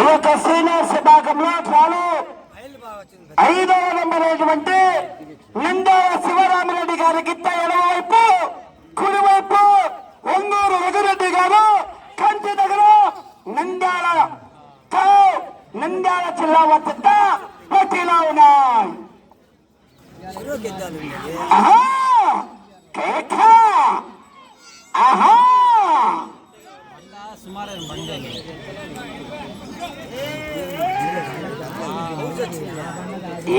యొక్క సీనియర్స్ విభాగంలో తాను ఐదవ నెంబర్ అయినటువంటి నిందాల శివరామిరెడ్డి గారి గిత్త ఎడమవైపు కుడివైపు ఒంగూరు రఘురెడ్డి గారు కంటి దగ్గర నిందాల నిందాల జిల్లా వద్ద పోటీలో ఉన్నాయి ఆహా! కేక! ఆహా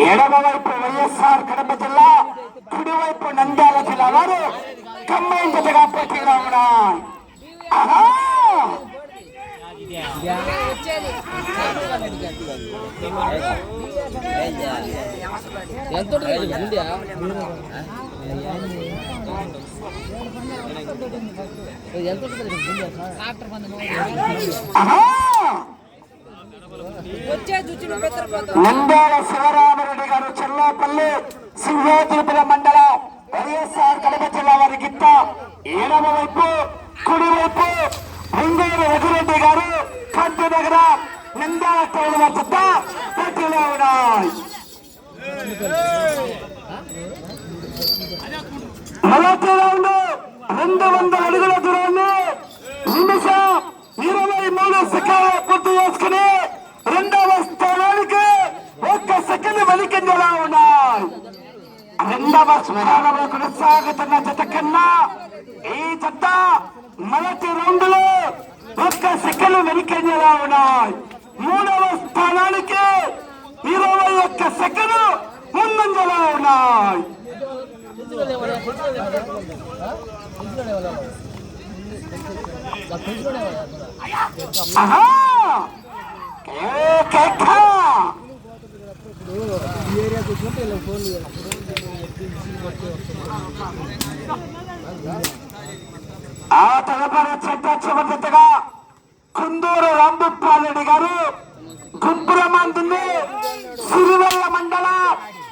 ఎడమ వైపు వైఎస్ఆర్ కడప జిల్లా కుడివైపు నంద్యాల జిల్లా వారు కంబైన్ జతగా పోటీలో ఉన్నాయి ఆహా! ఎంత ఉంటుంది ఇండియా ఎంత ఉంటుంది ఇండియా ఆహా! వచ్చే చూచిన పెద్దలు నంద్యాల శివరామరెడ్డి గారు చెల్లాపల్లి సింహోద్రిపుర మండలం వైఎస్ఆర్ కడప జిల్లా వారి గిత్త ఎడమ వైపు కుడి వైపు ఒంగోలు రఘురెడ్డి గారు కంటి దగ్గర నంద్యాల టౌన్ వద్ద పోటీలో ఉన్నాయి మొదటి రౌండ్ రెండు వందల అడుగుల దూరాన్ని నిమిషం ఇరవై మూడు సెకండ్ పూర్తి చేసుకుని రెండవ స్థానానికి ఒక్క సెకండ్ వెలికిందలా ఉన్నాయి. రెండవ స్థానంలో కొనసాగుతున్న జత కన్నా ఈ జత మొదటి రౌండ్లో ఒక్క సెకండ్ వెలికిందలా ఉన్నాయి. మూడవ స్థానానికి ఇరవై ఒక్క సెకండ్ ముందంజలా ఉన్నాయి. ఆ తదుపరి చెట్ట చివరిగా కుందూరు రాంబుప్పారెడ్డి గారు గుంపురం అందుంది సిరివల్ల మండలం.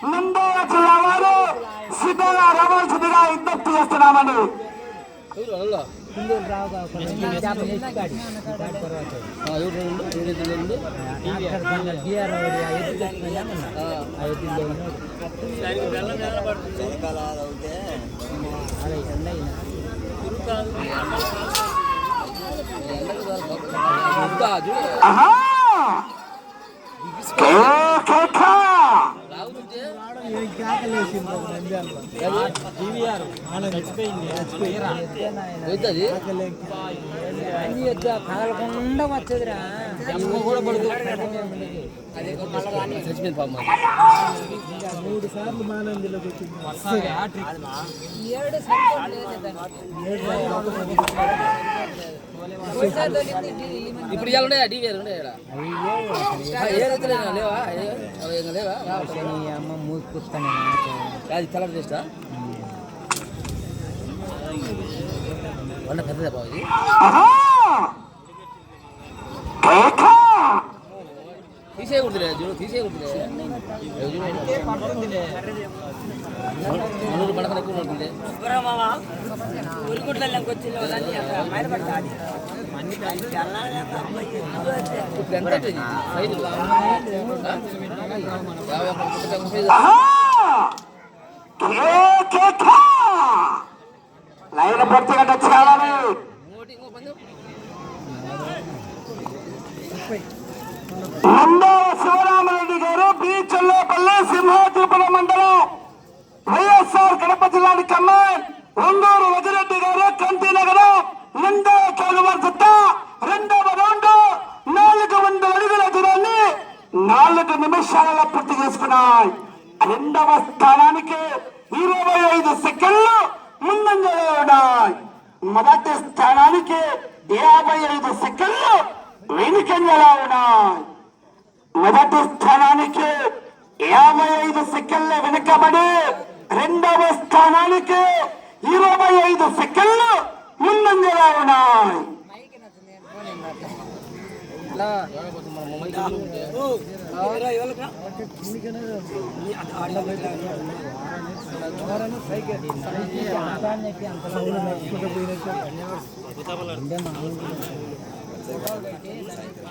నంద్యాల జిల్లా వారు సిద్ధంగా రవాల్సిందిగా విజ్ఞప్తి చేస్తున్నామని ఆహా! కదలకుండా వచ్చేదిరా. ఈ మధ్య. ఇప్పుడు ఇవాళ ఉన్నాయా? ఉన్నాయా లేవా? ఇంకా లేవా? అది తెల్లటి చేస్తా వంద పెద్దదే బాబు తీసేయకూడదులే చూడు తీసేయకూడదులే. మనూరు పడకలు ఎక్కువ ఉంటుంది ఇప్పుడు ఎంత సైజు యాభై ఒక్క ముప్పై లైన్ పూర్తిగా చేయాలని ఇంకోటి ఇంకో పందెం నందాల శివరామరెడ్డి గారు బి చెల్లేపల్లి సింహాద్రిపురం మండలం. వైఎస్ఆర్ కడప జిల్లాని కమ్మాయి ఒంగూరు వజరెడ్డి గారు కంటి నగరం. నందాల చౌలవారి రెండవ రౌండ్. నాలుగు వందల అడుగుల దూరాన్ని నాలుగు నిమిషాలలో పూర్తి చేసుకున్నాయి. రెండవ స్థానానికి ఇరవై ఐదు సెకండ్లు ముందంజలో ఉన్నాయి. మొదటి స్థానానికి యాభై ఐదు సెకండ్లు వెనుకంజలో ఉన్నాయి. మొదటి స్థానానికి యాభై ఐదు సెకండ్లు వెనుకబడి రెండవ స్థానానికి ఇరవై ఐదు సెకండ్లు ముందంజలో ఉన్నాయి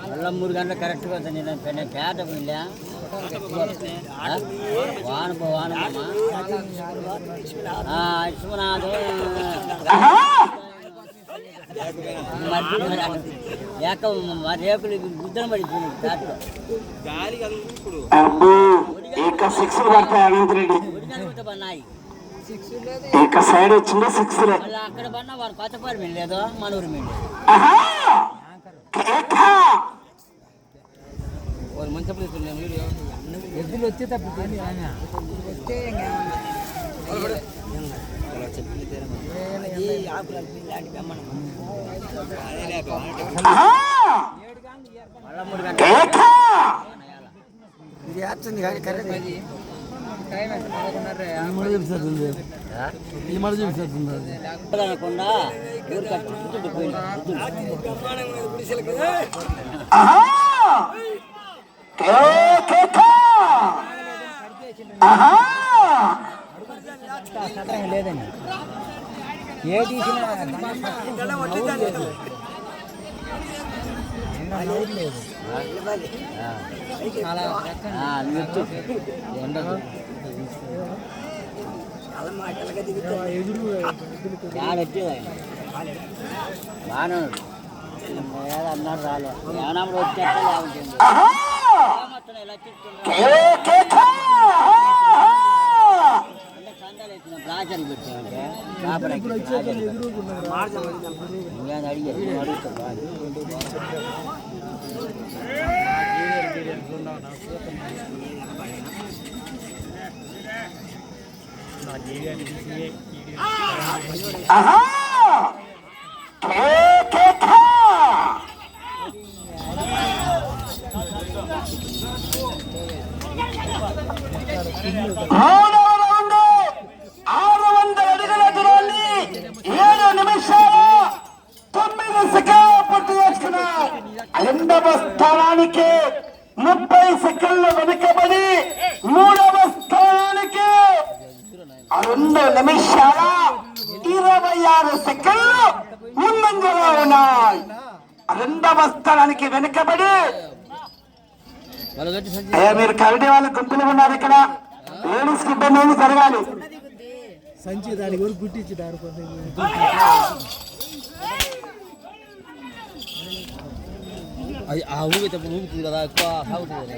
మళ్ళీ మూడు గంటలు కరెక్ట్గా వస్తాను. నేను పేట పిల్ల వాన పో వాన విశ్వనాథ్. లేక మా రేపులు గుద్దలు పడిపోయింది ఇక సిక్స్ పడతాయి అనంత్ రెడ్డి. పడినాయి సిక్స్ లేదు ఇక సైడ్ వచ్చిందో సిక్స్ మళ్ళీ అక్కడ పడినా వాడు కొత్తపాడు మిండలేదు మనూరు మిండి వాళ్ళు మంచి ప్లేస్ వీడియో ఎద్దులు వచ్చే తప్పు వస్తే ఇంకా మళ్ళీ మూడు గంటలు టైం ఎంత పదకొండున్నర ఈ మాట చూపిస్తుంది అనకుండా ఊరు కట్టి పోయింది సటం లేదండి ఏ తీసినా బాగా లేదు రాలే ఏమన్నా వచ్చేస్తే లేకుంటుంది Aha! రెండవ స్థానానికి వెనుకబడి మీరు కమిటీ వాళ్ళు గుంపులు ఉన్నారు ఇక్కడ. లేడీస్కి ఇబ్బంది జరగాలి. సంచి దాని గురించి ఆ ఊగుతుంది కదా ఎక్కువ సాగుతుంది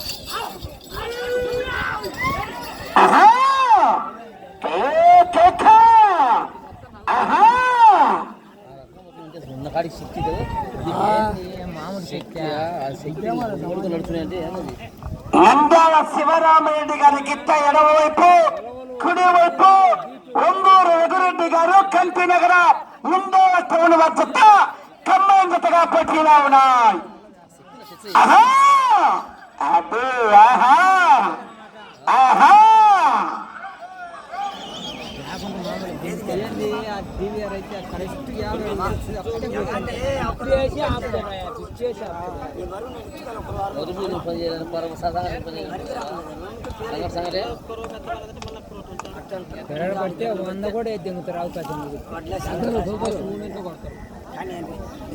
శివరామరెడ్డి గారి గిత్త ఎడమ వైపు ఒంగూరు రఘురెడ్డి గారు కంపి నగర ముందోల టౌన్ వద్ద కమ్మాయి జతగా పోటీలో ఉన్నాయి ఆహా! అబ్బో, ఆహా! చేయాలని పరమ సాధారణ సంగతే పెరడు పడితే వంద కూడా దింగుతారు అవకాశం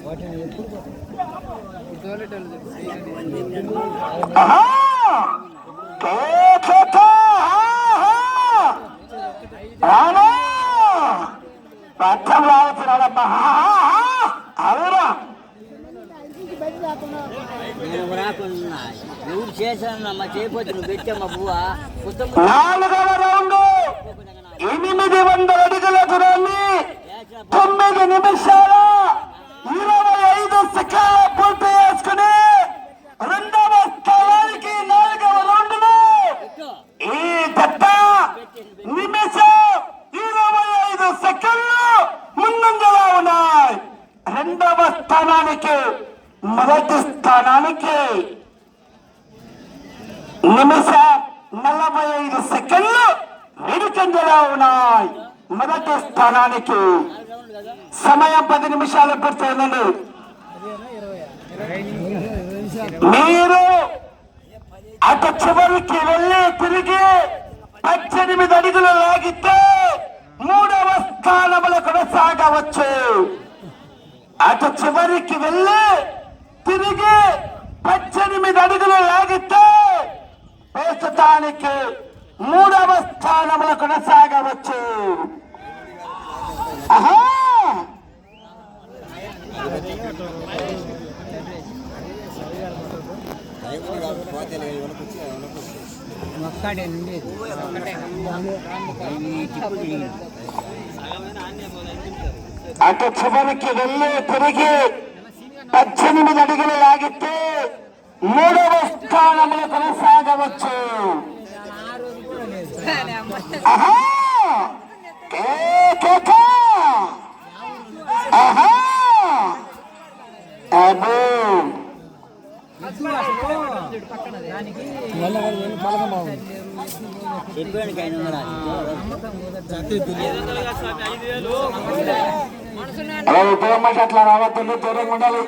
వాటిని ఎప్పుడు కొడతారు ఆహా! కే కేక! ఆహా! రానా? అవునా? చేశానమ్మా నువ్వు నాలుగవ రౌండ్. ఎనిమిది వందల అడుగుల దూరాన్ని తొమ్మిది నిమిషాల ఇరవై ఐదు సెకండ్ల పూర్తి చేసుకుని రెండవ స్థానానికి నాలుగవ రౌండ్ ఈ దత్త నిమిషం ఇరవై ఐదు సెకండ్లు ముందంజలో ఉన్నాయి రెండవ స్థానానికి మొదటి స్థానానికి నిమిష నలభై ఐదు సెకండ్లు వెనుకంజలో ఉన్నాయి. మొదటి స్థానానికి. సమయం పది నిమిషాలు పూర్తయిందండి మీరు అటు చివరికి వెళ్ళి తిరిగి పద్దెనిమిది అడుగులు లాగితే మూడవ స్థానములు కొనసాగవచ్చు. అటు చివరికి వెళ్ళి తిరిగి పద్దెనిమిది అడుగులు లాగితే ప్రస్తుతానికి మూడవ స్థానములు కొనసాగవచ్చు. ఆహా ఒక్కడే నుండి అటు చివరికి వెళ్ళి తిరిగి పద్దెనిమిది అడుగులు లాగితే మూడవ స్థానంలో కొనసాగవచ్చు. ఆహా! కే, అలా ఉపయోగం అట్లా రావద్దు దూరంగా ఉండాలి.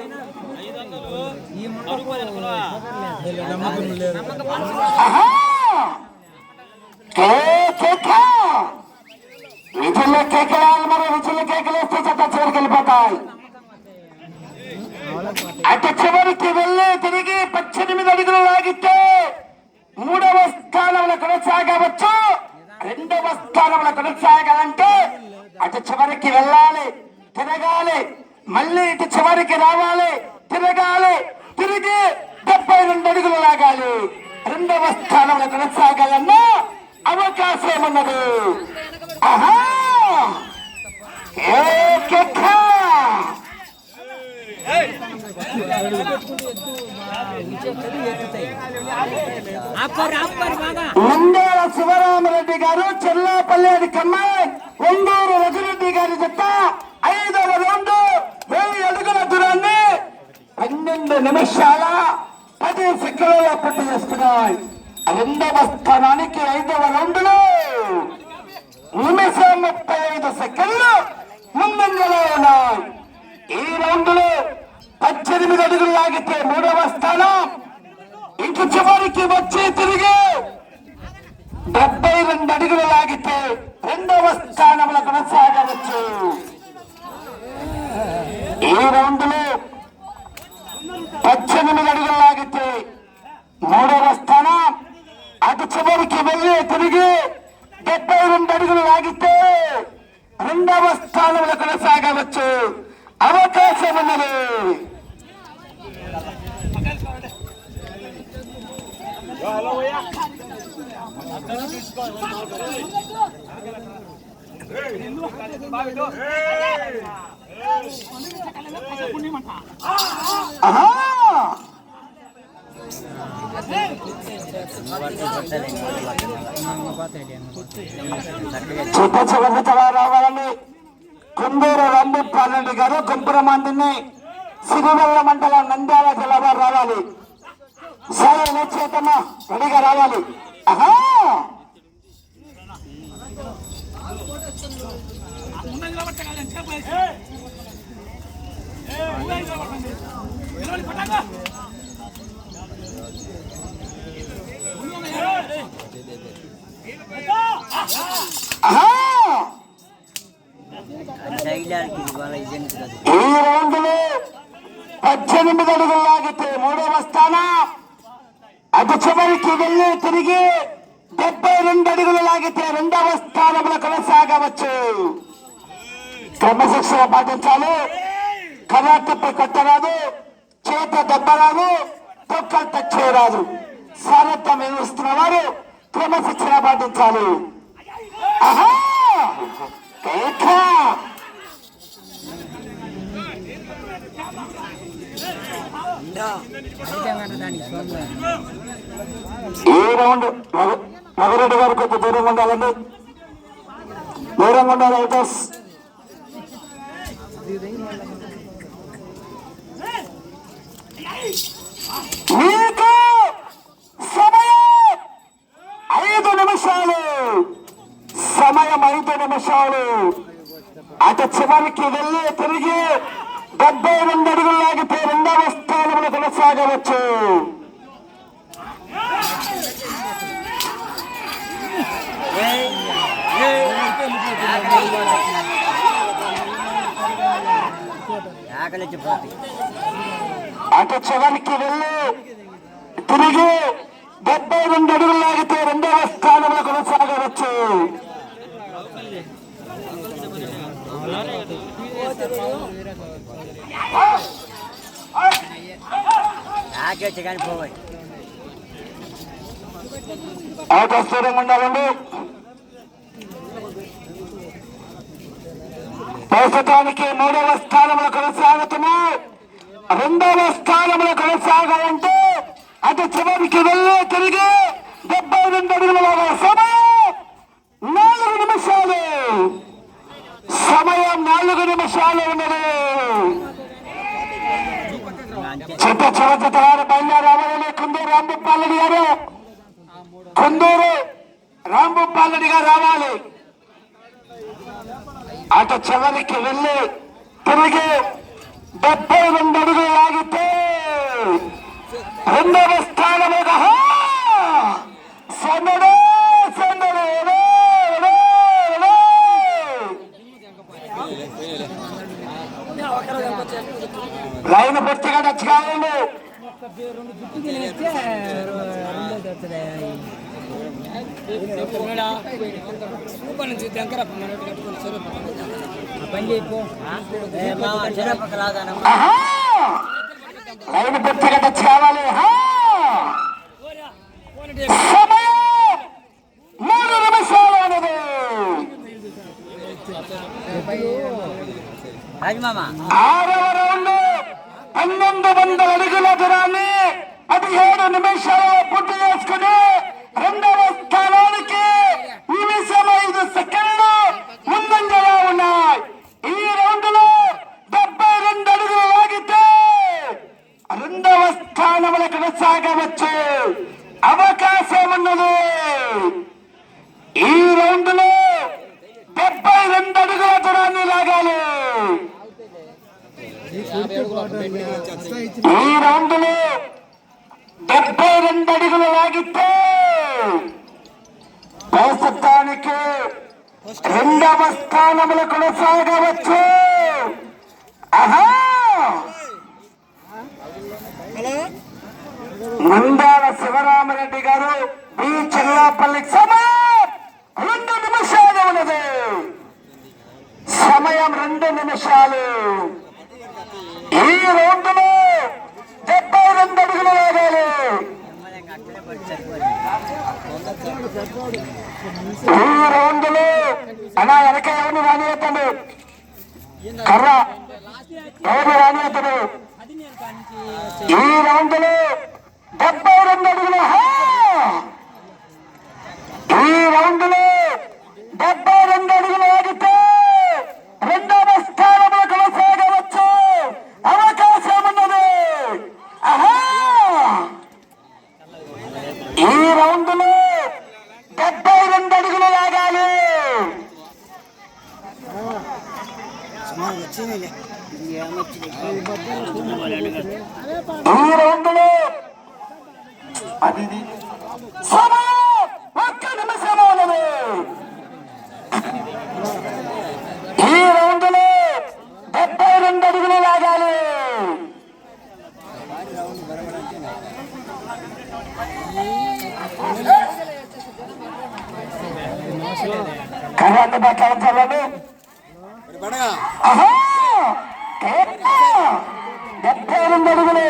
ఈ ముందు ఆహా! కే, కే, విధుల్లో మరి విధుల్లో చెత్త చివరికి వెళ్ళిపోతాయి. అటు చివరికి వెళ్ళి తిరిగి పద్దెనిమిది అడుగులు లాగితే మూడవ స్థానంలో కొనసాగవచ్చు. రెండవ స్థానంలో కొనసాగాలంటే అటు చివరికి వెళ్ళాలి. తిరగాలి. మళ్ళీ ఇటు చివరికి రావాలి. తిరగాలి. తిరిగి డెబ్బై రెండు అడుగులు లాగాలి. రెండవ స్థానంలో కొనసాగాలన్న అవకాశం ఉన్నది. ఆహా! ముందేల శివరామరెడ్డి గారు చెల్లాపల్లి అది కమ్మాయి. ఒంగూరు రఘురెడ్డి గారి చెప్తా ఐదవ రౌండ్ వెయ్యి అడుగుల దూరాన్ని పన్నెండు నిమిషాల పది సెకండ్లలో పూర్తి చేస్తున్నాయి. రెండవ స్థానానికి ఐదవ రౌండ్లో నిమిషం ముప్పై ఐదు సెకండ్లు ముందంజలో ఉన్నాయి. ఈ రౌండ్లో పద్దెనిమిది అడుగులు లాగితే మూడవ స్థానం ఇంక చివరికి వచ్చి తిరిగి డెబ్బై రెండు అడుగులు లాగితే రెండవ స్థానంలో కొనసాగవచ్చు. ఈ రౌండ్లో పద్దెనిమిది అడుగులు లాగితే మూడవ స్థానం. అటు చివరికి వెళ్ళి తిరిగి డెబ్బై రెండు అడుగులు లాగితే రెండవ స్థానంలో కొనసాగవచ్చు. అవకాశం ఉన్నది. ఆహా! చిట్ట చివరిగా రావాలని? కుందూరు రండి పన్నెండు గారు గుంపుర మందిని సిరివల్ల మండలం నంద్యాల జిల్లా వారు రావాలి. సరే నిశ్చేతమ్మా రెడీగా రావాలి. ఆహా ఆహా శైలానికి ఇవాళ ఇదేంటి కాదు ఈ రౌండ్లో పద్దెనిమిది అడుగులు లాగితే మూడవ స్థానం అటు చివరికి వెళ్ళి తిరిగి డెబ్బై రెండు అడుగులు లాగితే రెండవ స్థానంలో కొనసాగవచ్చు క్రమశిక్షణ పాటించాలి. కరాటపై కొట్టరాదు. చేత దెబ్బరాదు. తొక్కలు టచ్ చేయరాదు సారథ్యం నిర్వహిస్తున్న వారు క్రమశిక్షణ పాటించాలి. ఆహా! కేకా! రౌండ్? రఘు- గారు కొంచెం దూరంగా ఉండాలండి. దూరంగా ఉండాలి అవుతాస్ సమయం ఐదు నిమిషాలు సమయం ఐదు నిమిషాలు నిమిషాలు అటు చివరికి వెళ్ళి తిరిగి డెబ్బై రెండు అడుగులు లాగితే రెండవ స్థానంలో కొనసాగవచ్చు ఏయ్, అటు చివరికి వెళ్ళి తిరిగి డెబ్బై రెండు అడుగులు లాగితే రెండవ స్థానంలో కొనసాగవచ్చు. దూరంగా ఉండాలండి. ప్రస్తుతానికి మూడవ స్థానంలో కొనసాగుతున్నా రెండవ స్థానంలో కొనసాగాలంటే అటు చివరికి వెళ్ళి తిరిగి డెబ్బై రెండు అడుగుల సమయం. నాలుగు నిమిషాలు. సమయం నాలుగు నిమిషాలు ఉన్నది. అంతే చిత్త చివరి తయారు బయలుదేరాలని కుందూరు రాంభూపాలని గారు. కుందూరు రాంభూపాలని గారు రావాలి. అట చివరికి వెళ్ళి తిరిగి డెబ్బై రెండు అడుగులు లాగితే రెండవ స్థానముగా సన్నడే సన్నడే లైన్ పూర్తిగా టచ్ కావాలండి సూపర్ నుంచి దగ్గర లైన్ పూర్తిగా టచ్ కావాలి మూడు నిమిషాలు ఉన్నది ఆరవ రౌండ్ పన్నెండు వందల అడుగుల దూరాన్ని పదిహేడు నిమిషాలు పూర్తి చేసుకుని రెండవ స్థానానికి నిమిషం ఐదు సెకండ్లు ముందంజలో ఉన్నాయి ఈ రౌండ్లో డెబ్బై రెండు అడుగులు లాగితే రెండవ స్థానంలో కొనసాగవచ్చు అవకాశం ఉన్నది ఈ రౌండ్లో డెబ్బై రెండు అడుగుల దూరాన్ని లాగాలి ఈ రౌండ్లో డెబ్బై రెండు అడుగులు లాగితే ప్రస్తుతానికి రెండవ స్థానములు కొనసాగవచ్చు. నందాల శివరామరెడ్డి గారు బి చిల్లాపల్లి సమయం రెండు నిమిషాలు ఉన్నది. సమయం రెండు నిమిషాలు. ఈ రోడ్డును డెబ్బై రెండు అడుగులు లాగాలి ఈ రోడ్డును అలా వెనక ఎవరిని రానియద్దండి. కర్ర ఎవరు రానియద్దు ఈ రౌండ్లో డెబ్బై రెండు అడుగులు హా! ఈ రౌండ్లో డెబ్బై రెండు అడుగులు ఆగితే రెండో స్థానంలో కొనసాగవచ్చు అవకాశం ఉన్నది ఆహా! ఈ రౌండ్లో డెబ్బై రెండు అడుగులు లాగాలి ఆరు వందలు అది ఇది. ఒక్క నిమిషం ఈ డెబ్బై రెండు అడుగులు లాగాలి డెబ్బై రెండు అడుగులు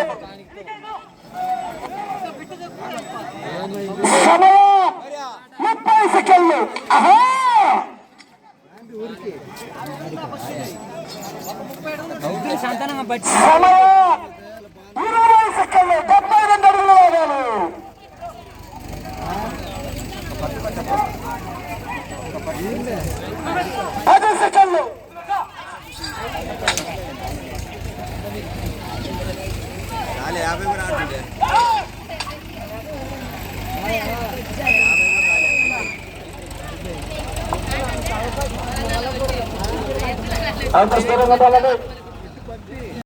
సమయం ముప్పై సెకండ్లు సమయం